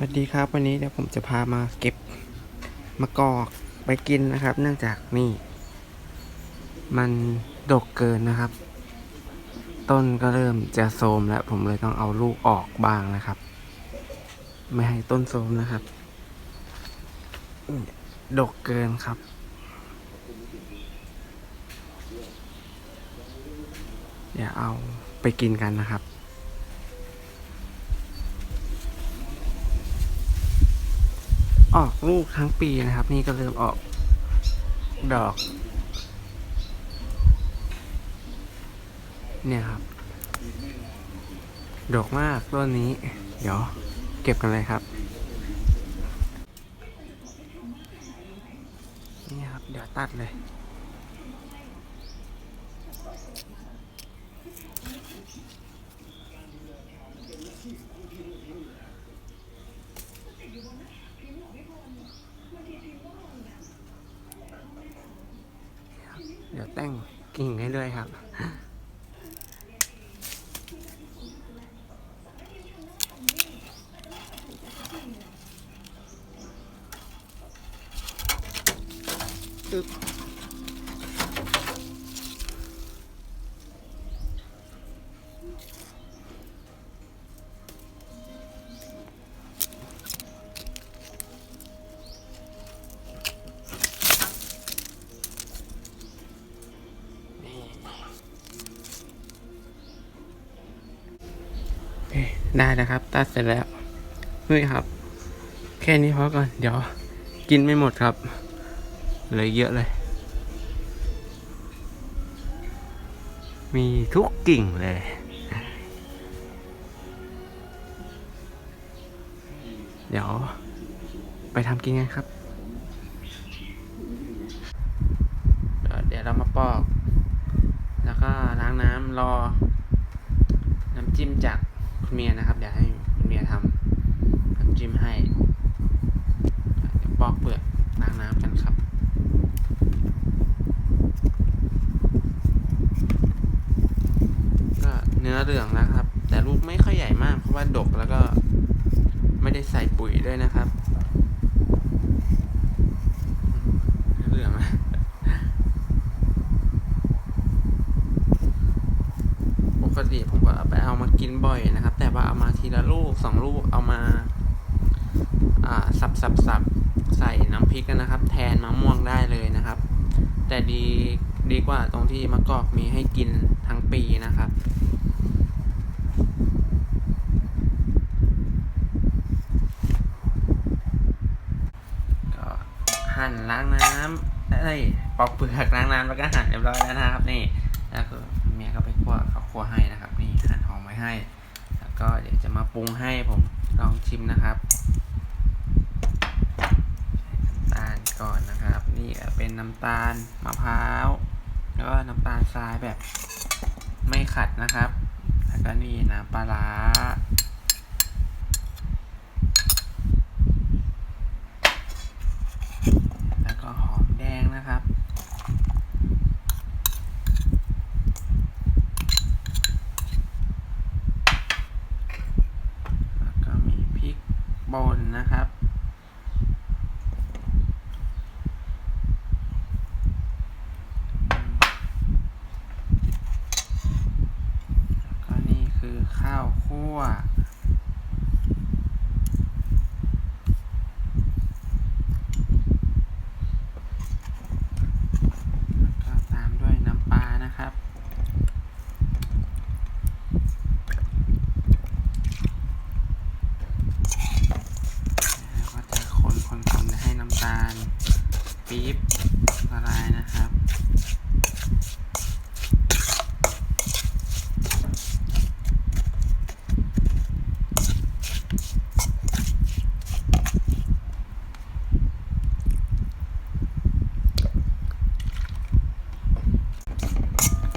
สวัสดีครับวันนี้เดี๋ยวผมจะพามาเก็บมะกอกไปกินนะครับ เนื่องจากนี่ มันดกเกินนะครับ ต้นก็เริ่มจะโทมแล้ว ผมเลยต้องเอาลูกออกบ้างนะครับ ไม่ให้ต้นโทมนะครับ ดกเกินครับ เดี๋ยวเอาไปกินกันนะครับ ออกลูกทั้งปีนะครับ นี่ก็เริ่มออกดอก เนี่ยครับ ดอกมากต้นนี้ เดี๋ยวเก็บกันเลยครับ นี่ครับ เดี๋ยวตัดเลย แต่งกิ่งให้ด้วยครับ ตึ๊บ ได้แล้วครับ ตัดเสร็จแล้วเฮ้ยครับ แค่นี้พอก่อน เดี๋ยว กินไม่หมดครับเหลยเยอะเลย มีทุกกิ่งเลยเดี๋ยว ไปทำกินกันครับ เดี๋ยวเรามาปอก แล้วก็ล้างน้ำรอ น้ำจิ้มจาก คุณเมียนะครับ เดี๋ยวให้คุณเมียทำน้ำจิ้มให้ปอกเปลือกล้างน้ำกันครับก็เนื้อเหลืองนะครับ แต่ลูกไม่ค่อยใหญ่มาก เพราะว่าดกแล้วก็ไม่ได้ใส่ปุ๋ยด้วยนะครับ เนื้อเหลืองนะ ป กติผมก็ไปเอามากินบ่อยนะครับ แต่ว่าเอามาทีละลูกสองลูกเอามาอ่าสับสับสับใส่น้ำพริกกันนะครับ แทนมะม่วงได้เลยนะครับ แต่ดีดีกว่าตรงที่มะกอกมีให้กินทั้งปีนะครับก็หั่นล้างน้ำเอ้ยปอกเปลือกล้างน้ำแล้วก็หั่นเรียบร้อยแล้วนะครับนี่แล้วก็เมียก็ไปคั่วเขาคั่วให้ รุงให้ผมลองชิมนะครับน้ำตาลก่อนนะครับ นี่เป็นน้ำตาลมะพร้าวแล้วก็น้ำตาลทรายแบบไม่ขัดนะครับ แล้วก็นี่น้ำปลาร้าแล้วก็หอมแดงนะครับ แล้วก็มีพริกป่นนะครับ แล้วก็นี่คือ ข้าวคั่ว แล้วก็ตามด้วยน้ำปลานะครับ แล้วก็จะคนคนคนให้น้ำตาลปี๊บละลายนะครับ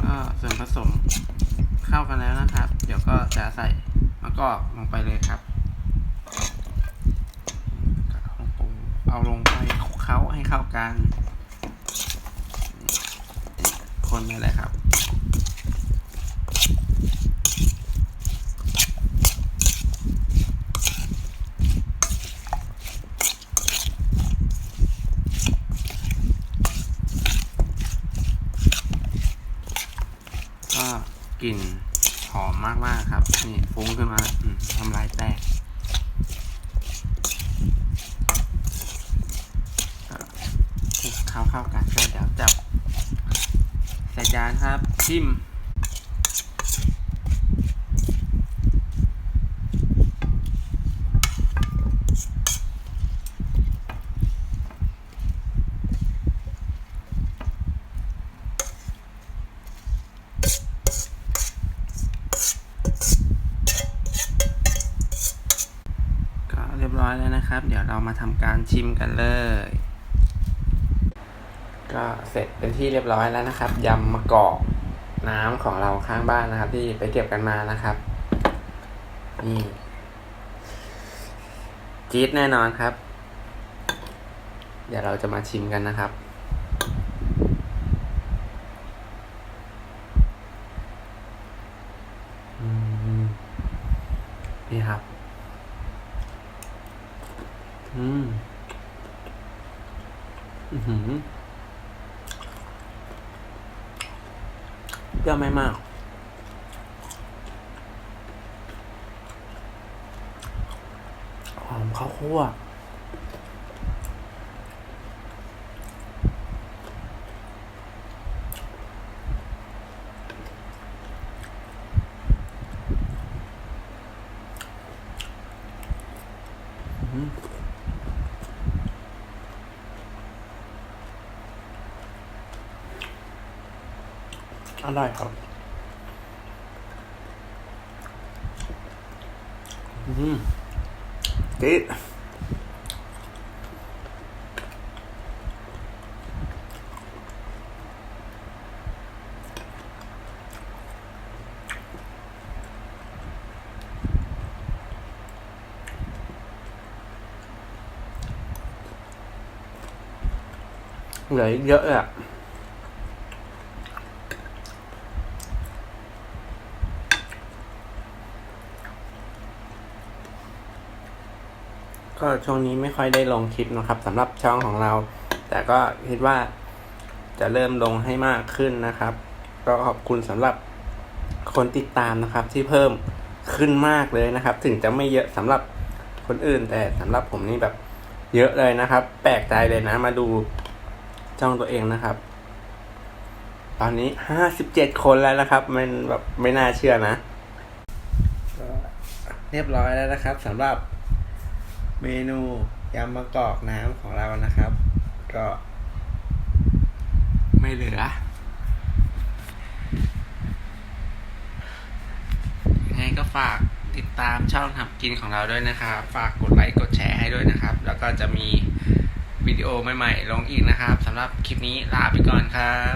ก็ส่วนผสมเข้ากันแล้วนะครับ เดี๋ยวก็จะใส่ แล้วก็ลงไปเลยครับเอาลงไปเขาให้เข้ากัน คนไปเลยครับ กลิ่นหอ มากครับ นี่ฟุ้งขึ้นมาอืมทำลายแตกคลุกเข้าเข้ากันก็เดี๋ยวจับใส่จานครับชิม ก็เรียบร้อยแล้ว นะครับ เดี๋ยวเรามาทำการชิมกันเลย ก็เสร็จเป็นที่เรียบร้อยแล้วนะครับยำมะกอกน้ำของเราข้างบ้านนะครับ ที่ไปเก็บกันมานะครับนี่จี๊ดแน่นอนครับ เดี๋ยวเราจะมาชิมกันนะครับนี่ครับ อืม อือหือเปรี้ยวไม่มาก หอมข้าวคั่ว อืม อร่อยครับ อืมจี๊ดเหลืออีกเยอะเลยอะ ก็ช่วงนี้ไม่ค่อยได้ลงคลิปนะครับสำหรับช่องของเรา แต่ก็คิดว่าจะเริ่มลงให้มากขึ้นนะครับ ก็ขอบคุณสำหรับคนติดตามนะครับที่เพิ่มขึ้นมากเลยนะครับ ถึงจะไม่เยอะสำหรับคนอื่น แต่สำหรับผมนี่แบบเยอะเลยนะครับ แปลกใจเลยนะมาดูช่องตัวเองนะครับ ตอนนี้ห้าสิบเจ็ดคนแล้วนะครับ มันแบบไม่น่าเชื่อนะเรียบร้อยแล้วนะครับสำหรับ เมนูยำมะกอกน้ำของเรานะครับ ก็ ไม่เหลือยังไงก็ฝากติดตามช่องทำกินของเราด้วยนะครับ ฝากกดไลค์กดแชร์ให้ด้วยนะครับ แล้วก็จะมีวิดีโอใหม่ๆลงอีกนะครับสำหรับคลิปนี้ลาไปก่อนครับ